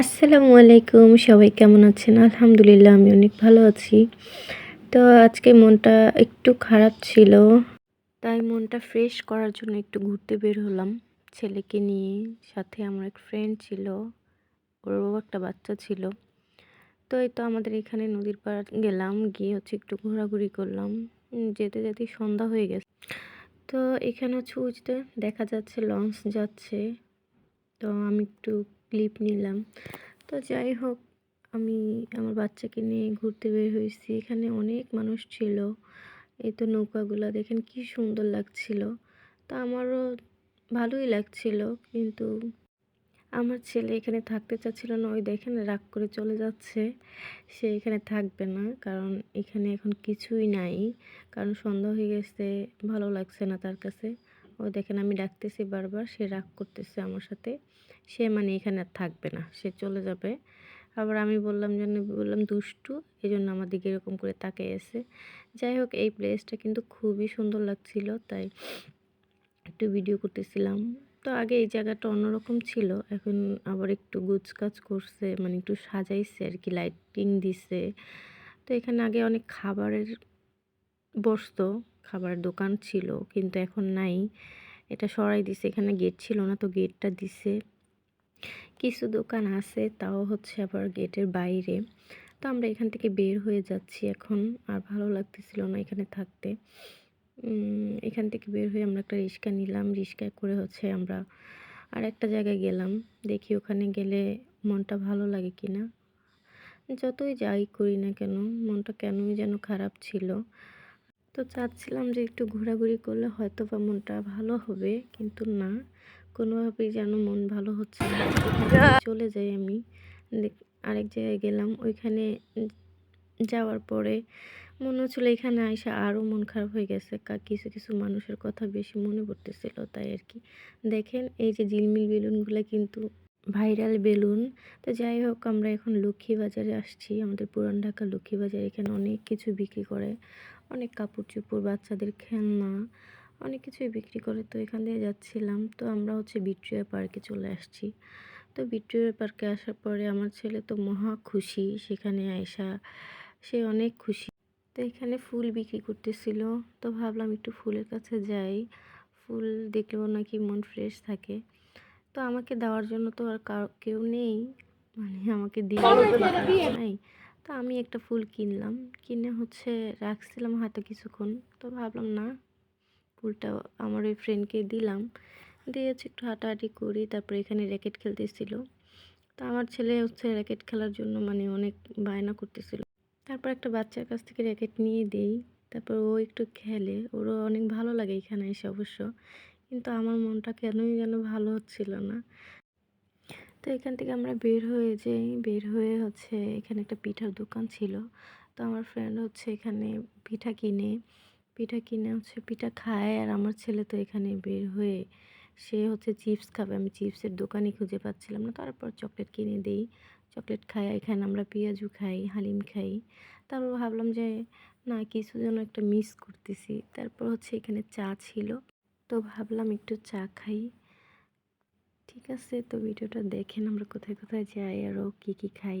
আসসালামু আলাইকুম, সবাই কেমন আছেন? আলহামদুলিল্লাহ, আমি অনেক ভালো আছি। তো আজকে মনটা একটু খারাপ ছিল, তাই মনটা ফ্রেশ করার জন্য একটু ঘুরতে বের হলাম। ছেলেকে নিয়ে, সাথে আমার এক ফ্রেন্ড ছিল, ওরও একটা বাচ্চা ছিল। তো এই তো আমাদের এখানে নদীর পাড় গেলাম, গিয়ে হচ্ছে একটু ঘোরাঘুরি করলাম। যেতে যেতে সন্ধ্যা হয়ে গেছে। তো এখানে হচ্ছে দেখা যাচ্ছে লঞ্চ যাচ্ছে। তো আমি একটু ক্লিপ নিলাম। তো যাই হোক, আমি আমার বাচ্চাকে নিয়ে ঘুরতে বের হয়েছি। এখানে অনেক মানুষ ছিল। এই তো নৌকাগুলো দেখেন কি সুন্দর লাগছিল। তা আমারও ভালোই লাগছিল, কিন্তু আমার ছেলে এখানে থাকতে চাচ্ছিল না। ওই দেখেন রাগ করে চলে যাচ্ছে। সে এখানে থাকবে না, কারণ এখানে এখন কিছুই নাই। কারণ সন্ধ্যা হয়ে গেছে, ভালো লাগছে না তার কাছে। ও দেখেন আমি ডাকতেছি বারবার, সে রাগ করতেছে আমার সাথে। সে মানে এখানে আর থাকবে না, সে চলে যাবে। আবার আমি বললাম যেন বললাম, দুষ্টু। এই জন্য আমার দিকে এরকম করে তাকিয়ে এসে যাই হোক, এই প্লেসটা কিন্তু খুবই সুন্দর লাগছিল, তাই একটু ভিডিও করতেছিলাম। তো আগে এই জায়গাটা অন্যরকম ছিল, এখন আবার একটু গুছকাজ করছে মানে একটু সাজাইছে আর কি লাইটিং দিছে। তো এখানে আগে অনেক খাবারের বসতো খাবারের দোকান ছিল, কিন্তু এখন নাই। এটা সরাই দিছে, এখানে গেট ছিল না, তো গেটটা দিছে। কিছু দোকান আছে, তাও হচ্ছে আবার গেটের বাইরে। তো আমরা এখান থেকে বের হয়ে যাচ্ছি এখন, আর ভালো লাগতেছিল না এখানে থাকতে। এখান থেকে বের হয়ে আমরা একটা রিক্সা নিলাম। রিক্সায় করে হচ্ছে আমরা আর একটা জায়গায় গেলাম। দেখি ওখানে গেলে মনটা ভালো লাগে কিনা। যতই যাই করি না কেন, মনটা কেনই যেন খারাপ ছিল। তো চাচ্ছিলাম যে একটু ঘোরাঘুরি করলে হয়তো বা মনটা ভালো হবে কিন্তু না। কোনোভাবেই যেন মন ভালো হচ্ছে না। চলে যাই আমি। আরেক জায়গায় গেলাম। ওইখানে যাওয়ার পরে মনে হচ্ছিল এখানে আইসা আরও মন খারাপ হয়ে গেছে। কিছু কিছু মানুষের কথা বেশি মনে পড়তেছিল তাই আর কি। দেখেন এই যে ঝিলমিল বেলুনগুলো কিন্তু ভাইরাল বেলুন। তো যাই হোক আমরা এখন লক্ষ্মীবাজারে আসছি। আমাদের পুরান ঢাকা লক্ষ্মীবাজার এখানে অনেক কিছু বিক্রি করে। অনেক কাপড় চোপড় বাচ্চাদের খেলনা অনেক কিছুই বিক্রি করে তো এখান দিয়ে যাচ্ছিলাম। তো আমরা হচ্ছে ভিক্টোরিয়া পার্কে চলে আসছি। তো ভিক্টোরিয়া পার্কে আসার পরে আমার ছেলে তো মহা খুশি সেখানে আয়সা সে অনেক খুশি। তো এখানে ফুল বিক্রি করতেছিল। তো ভাবলাম একটু ফুলের কাছে যাই। ফুল দেখলেও নাকি মন ফ্রেশ থাকে। তো আমাকে দেওয়ার জন্য তো আর কেউ নেই। মানে আমাকে দিয়ে নাই। তো আমি একটা ফুল কিনলাম। কিনে হচ্ছে রাখছিলাম হাতে কিছুক্ষণ। তো ভাবলাম, না, ফুলটা আমার ওই ফ্রেন্ডকে দিলাম। দিয়ে হচ্ছে একটু হাঁটাহাঁটি করি। তারপরে এখানে র্যাকেট খেলতেছিল। তো আমার ছেলে হচ্ছে র্যাকেট খেলার জন্য মানে অনেক বায়না করতেছিল। তারপর একটা বাচ্চার কাছ থেকে র্যাকেট নিয়ে দিই। তারপর ও একটু খেলে। ওরও অনেক ভালো লাগে এখানে এসে অবশ্য। কিন্তু আমার মনটা কেনই যেন ভালো হচ্ছিল না। তো এখান থেকে আমরা বের হয়ে যাই। বের হয়ে হচ্ছে এখানে একটা পিঠার দোকান ছিল। তো আমার ফ্রেন্ড হচ্ছে এখানে পিঠা কিনে পিঠা কিনে হচ্ছে পিঠা খায়। আর আমার ছেলে তো এখানে বের হয়ে সে হচ্ছে চিপস খাবে। আমি চিপসের দোকানই খুঁজে পাচ্ছিলাম না। তারপর চকলেট কিনে দিই। চকলেট খাই। এখানে আমরা পেঁয়াজু খাই, হালিম খাই। তারপর ভাবলাম যে, না, কিছু যেন একটা মিস করতেছি। তারপর হচ্ছে এখানে চা ছিল। তো ভাবলাম একটু চা খাই। ঠিক আছে তো ভিডিওটা দেখেন আমরা কোথায় কোথায় যাই আরও কী কী খাই।